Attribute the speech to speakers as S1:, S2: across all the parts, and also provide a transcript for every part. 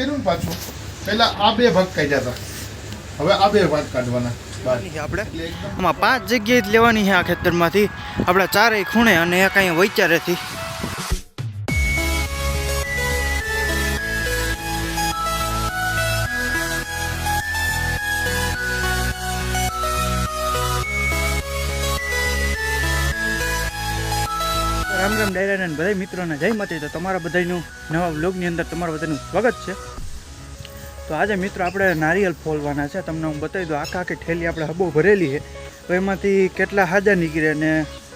S1: કર્યું ને પાછું? પહેલા આ બે ભાગ કાઢ્યા હતા. હવે આ બે ભાગ કાઢવાના.
S2: આપણે. આમાં પાંચ જગ્યાએ જ લેવાની છે આ ખેતરમાંથી. આપણા ચારેય ખૂણે અને એક અહીંયા વૈચારેથી. રામ રામ ડાયરા બધા મિત્રોને જય માતા તો તમારા બધાનું નવા બ્લોગની અંદર તમારા બધાનું સ્વાગત છે. તો આજે મિત્રો આપણે નારિયેલ ફોલવાના છે. તમને હું બતાવી દઉં, આખા આખી ઠેલી આપણે હબો ભરેલી છે. તો એમાંથી કેટલા હાજા નીકળે ને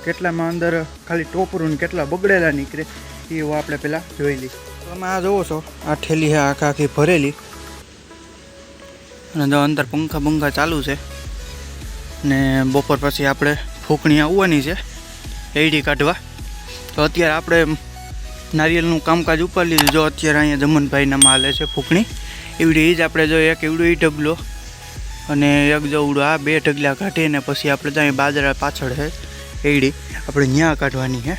S2: કેટલામાં અંદર ખાલી ટોપરું ને કેટલા બગડેલા નીકળે, એ હું આપણે પહેલાં જોઈ લઈએ તમે આ જોવો છો, આ ઠેલી છે, આખા આખી ભરેલી. અને જો અંદર પંખા બંખા ચાલુ છે. ને બપોર પછી આપણે ફૂંકણી આવવાની છે, એડી કાઢવા. તો અત્યારે આપણે નારિયેલનું કામકાજ ઉપર લીધું. જો અત્યારે અહીંયા જમનભાઈના માલે છે ફૂંકણી. એવડી જ આપણે જો એક એવડું એ ઢગલો અને એક જવડો આ બે ઢગલા કાઢીને પછી આપણે ત્યાં બાજરા પાછળ છે એડી આપણે ત્યાં કાઢવાની છે.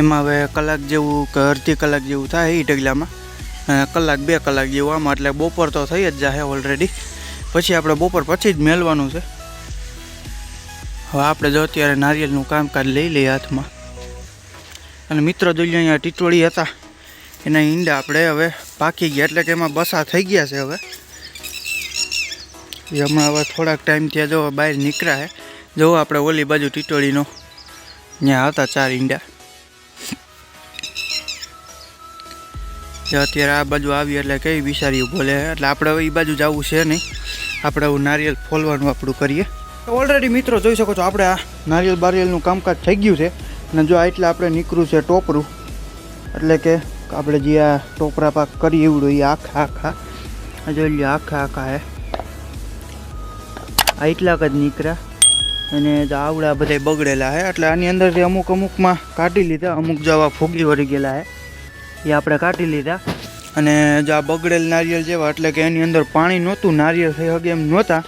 S2: એમાં હવે કલાક જેવું કે અડધી કલાક જેવું થાય એ ઢગલામાં. કલાક બે કલાક જેવું આમાં, એટલે બપોર તો થઈ જ જાય ઓલરેડી પછી આપણે બપોર પછી જ મેળવાનું છે. હવે આપણે જો અત્યારે નારિયેલનું કામકાજ લઈ લઈએ હાથમાં. અને મિત્રો જોઈએ અહીંયા ટીટોળી હતા. એના ઈંડા આપણે હવે પાકી ગયા એટલે કે એમાં બસા થઈ ગયા છે હવે. એ હમણાં હવે થોડાક ટાઈમ ત્યાં જો બહાર નીકળ્યા છે જો આપણે ઓલી બાજુ ટીટોળીનો. ત્યાં હતા ચાર ઈંડા. અત્યારે આ બાજુ આવી એટલે કઈ વિચાર્યું બોલે એટલે આપણે હવે એ બાજુ જવું છે નહીં. આપણે હવે નારિયેલ ફોલવાનું આપણું કરીએ. ઓલરેડી મિત્રો જોઈ શકો છો, આપણે આ નારિયેલ બારિયેલનું કામકાજ થઈ ગયું છે. અને જો આ એટલે આપણે નીકળ્યું છે ટોપરું. એટલે કે આપણે જે આ ટોપરા પાક કરીએ એવડો એ આખા આખા જોઈ લો આખા આખા હે. આ એટલાક જ નીકળ્યા. અને આવડા બધા બગડેલા હે, એટલે આની અંદરથી અમુક અમુકમાં કાઢી લીધા, અમુક જવા ફૂગી વળી ગયેલા હે. એ આપણે કાઢી લીધા. અને જો આ બગડેલ નારિયેળ જેવા, એટલે કે એની અંદર પાણી નહોતું નારિયેળ થઈ શકે એમ નહોતા.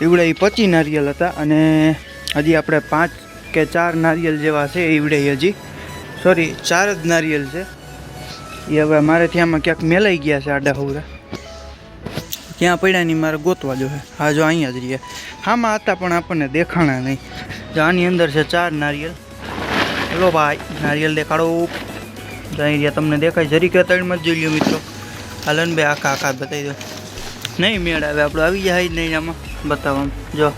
S2: એવડે એ પચી નારિયેલ હતા, અને હજી આપણે પાંચ કે ચાર નારિયેલ જેવા છે એવડે હજી. સોરી ચાર જ નારિયેળ છે. એ હવે મારે ત્યાંમાં ક્યાંક મેલાઈ ગયા છે આડા હવરા. ક્યાં પડ્યા નહીં મારે ગોતવા જો હા. જો અહીંયા જ રહ્યા હામાં હતા પણ આપણને દેખાણા નહીં. જો આની અંદર છે ચાર નારિયેલ. ચલો ભાઈ, નારિયેલ દેખાડો. અહીં રહ્યા તમને દેખાય. જરી કે ત્રણમાં જ જોઈ લ્યો મિત્રો. હાલન બે આખા આખા બતાવી દો નહીં મેળ આવે, આપણે આવી જાય નહીં આમાં બતાવવામાં. જો.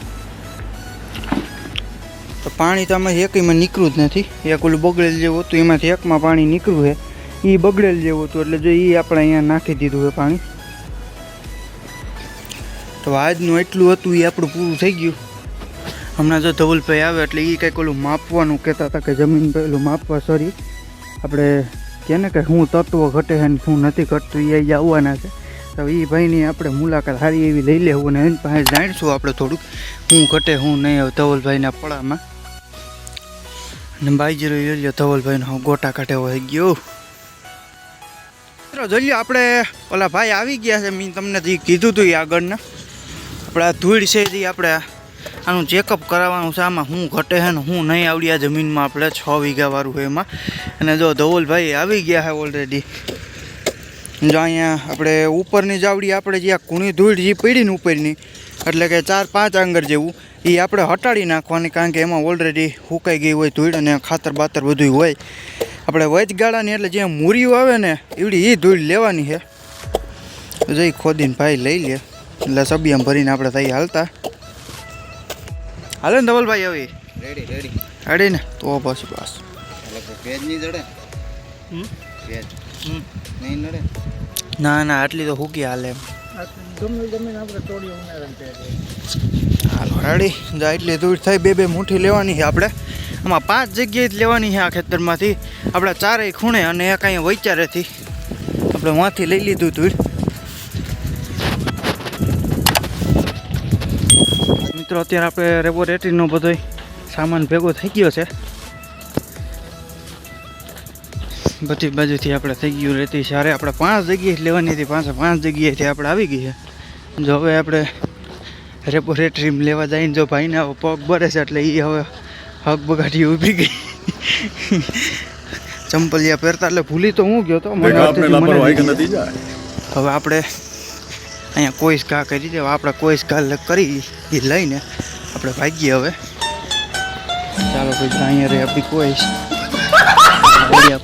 S2: તો પાણી તો આમાં એકમાં નીકળ્યું જ નથી. એક ઓલું બગડેલ જેવું હતું, એમાંથી એકમાં પાણી નીકળ્યું છે એ બગડેલ જેવું હતું એટલે જો એ આપણે અહીંયા નાખી દીધું છે પાણી. તો આજનું એટલું હતું એ આપણું પૂરું થઈ ગયું. હમણાં જો ધવલભાઈ આવે એટલે એ કંઈક ઓલું માપવાનું કહેતા હતા કે જમીન પેલું માપવા સોરી આપણે કે ને કે શું તત્વ ઘટે છે ને શું નથી ઘટતું એ અહીંયા આવવાના છે. તો એ ભાઈની આપણે મુલાકાત સારી એવી લઈ લેવું ને એની પાસે જાણીશું આપણે થોડુંક શું ઘટે, શું નહીં આવે ધવલભાઈના પડામાં. ને બાઈજીરો યોલ્યો ધવલભાઈનો ગોટા કાઢે હોય ગયો. મિત્રો જોઈ લો આપણે ઓલા ભાઈ આવી ગયા છે, મેં તમને જે કીધું હતું એ આગળના. આપણે ધૂળ છે જે આપણે આનું ચેકઅપ કરાવવાનું છે, આમાં શું ઘટે છે ને શું નહીં આવડી આ જમીનમાં આપણે છ વીઘાવાળું હોય એમાં. અને જો ધવલભાઈ આવી ગયા છે ઓલરેડી જો અહીંયા આપણે ઉપરની જાવડી આપણે જે આ કુણી ધૂળ જે પડી ને ઉપરની, એટલે કે ચાર પાંચ આંગર જેવું, એ આપણે હટાડી નાખવાની, કારણ કે એમાં ઓલરેડી સુકાઈ ગઈ હોય ધૂળ અને ખાતર બાતર બધું હોય. આપણે વચગાળાની એટલે જ્યાં મૂરીઓ આવે ને એવડી એ ધૂળ લેવાની છે. જઈ ખોદીને ભાઈ લઈ લે. એટલે સબિયામ ભરીને આપણે થઈ હાલતા. હાલે ને ધવલભાઈ હવે?
S3: રેડી રેડી
S2: રેડી ને? તો બસ બસ.
S3: એટલે નહીં જડે?
S2: હમ? હમ.
S3: નહીં નડે?
S2: ના ના આટલી તો હુકી હાલે એમ. હાલો રેડી જા એટલી દૂર થઈ બે બે મુઠ્ઠી લેવાની છે આપણે. આમાં પાંચ જગ્યાએ જ લેવાની છે આ ખેતરમાંથી. આપણે ચારેય ખૂણે અને એક અહીંયા વૈચારેથી. આપણે વાંથી લઈ લીધું હતું મિત્રો, અત્યારે આપણે રેબોરેટરીનો બધો સામાન ભેગો થઈ ગયો છે. બધી બાજુથી આપણે થઈ ગયું રહેતી સારે આપણે પાંચ જગ્યાએ લેવાની હતી. પાંચ પાંચ જગ્યાએથી આપણે આવી ગઈ છે. જો હવે આપણે રેપોરેટરી લેવા જઈને જો ભાઈને પગ ભરે છે, એટલે એ હવે હક બગાડી ઊભી ગઈ. ચંપલિયા પહેરતા એટલે ભૂલી તો હું ગયો તો મને હવે આપણે અહીંયા કોઈ ઘા કરી દે આપણે કોઈ ઘા કરી એ લઈને આપણે ભાગીએ હવે. ચાલો ભાઈ અહીંયા રે આપણી કોઈ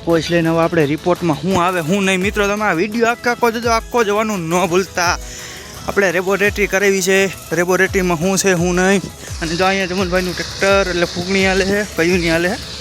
S2: કોઈશ લઈને હવે આપણે રિપોર્ટમાં શું આવે હું નહીં. મિત્રો તમે આ વીડિયો આખા આખો જજો આખો જવાનું ન ભૂલતા. આપણે રેબોરેટરી કરાવી છે. રેબોરેટરીમાં શું છે શું નહીં. અને જો અહીંયા જમનભાઈનું ટ્રેક્ટર એટલે ફૂગણી હાલે છે કયું નહીં હાલે છે.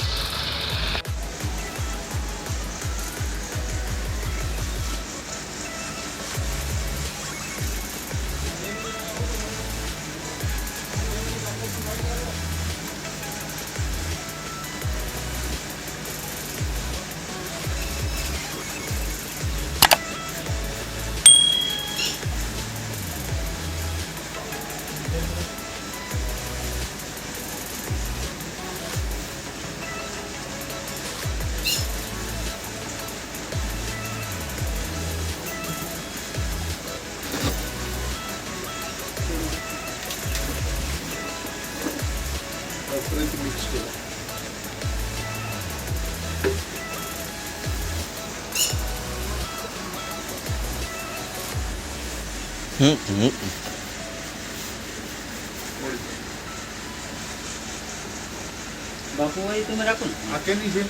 S3: બાપુ ભાઈ તમે રાખો ને
S1: આ કેની છે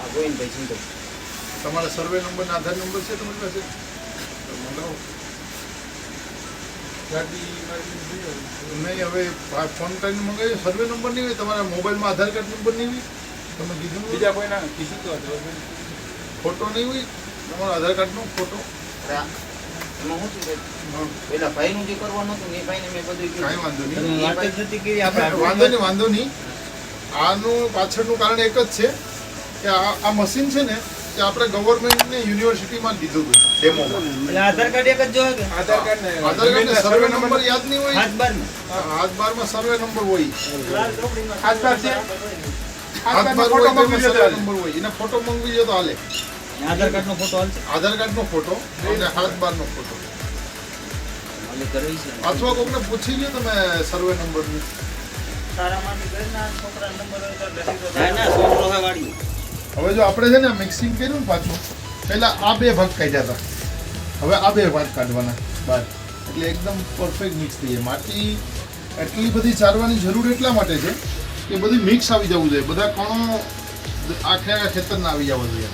S3: આ ગોવિંદભાઈ સિંધુ
S1: તમારા સર્વે નંબર આધાર નંબર છે તમારી પાસે? તો મંગાવો નહીં હવે ફોન કરીને મંગાવી સર્વે નંબર નહીં હોય તમારા મોબાઈલમાં આધાર કાર્ડ નંબર નહીં હોય? તમે કીધું બીજા કોઈના? કીધું તો ફોટો નહીં હોય? તમારા આધાર કાર્ડનો ફોટો
S3: એમાં શું ભાઈ?
S1: હા
S3: જે કરવાનું હતું ને એ ભાઈને મેં બધું કીધું.
S1: વાંધો નહીં.
S3: તમે વાત જ નથી કરી આપણે
S1: વાંધો નહીં વાંધો નહીં. આનું પાછળનું કારણ એક જ છે કે આ આ મશીન છે ને તે આપણે ગવર્મેન્ટને યુનિવર્સિટીમાં લીધું હતું ડેમોમાં.
S3: એટલે આધાર કાર્ડ એક જ કે
S1: આધાર કાર્ડ સર્વે નંબર યાદ નહીં હોય?
S3: હાથ બાર
S1: સર્વે નંબર હોય.
S3: હાથ બાર છે?
S1: હાથ બાર ફોટો મંગવી જો તો હાલે.
S3: આધાર કાર્ડનો ફોટો હાલશે
S1: આધાર કાર્ડનો ફોટો અને હાથ બારનો ફોટો. અથવા કોકને પૂછી લ્યો તમે સર્વે નંબરની.
S3: ના ના છોકરો હે વાળી
S1: હવે જો આપણે છે ને મિક્સિંગ કર્યું ને પાછું પહેલા આ બે ભાગ કાઢ્યા હતા. હવે આ બે ભાગ કાઢવાના બહાર એટલે એકદમ પરફેક્ટ મિક્સ થઈ જાય. માટી એટલી બધી ચારવાની જરૂર એટલા માટે છે કે બધી મિક્સ આવી જવું જોઈએ. બધા કણો આખે આખા ખેતરના આવી જવા જોઈએ.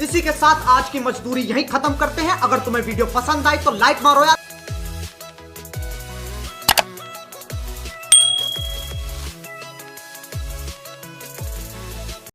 S4: इसी के साथ आज की मजदूरी यहीं खत्म करते हैं अगर तुम्हें वीडियो पसंद आई तो लाइक मारो यार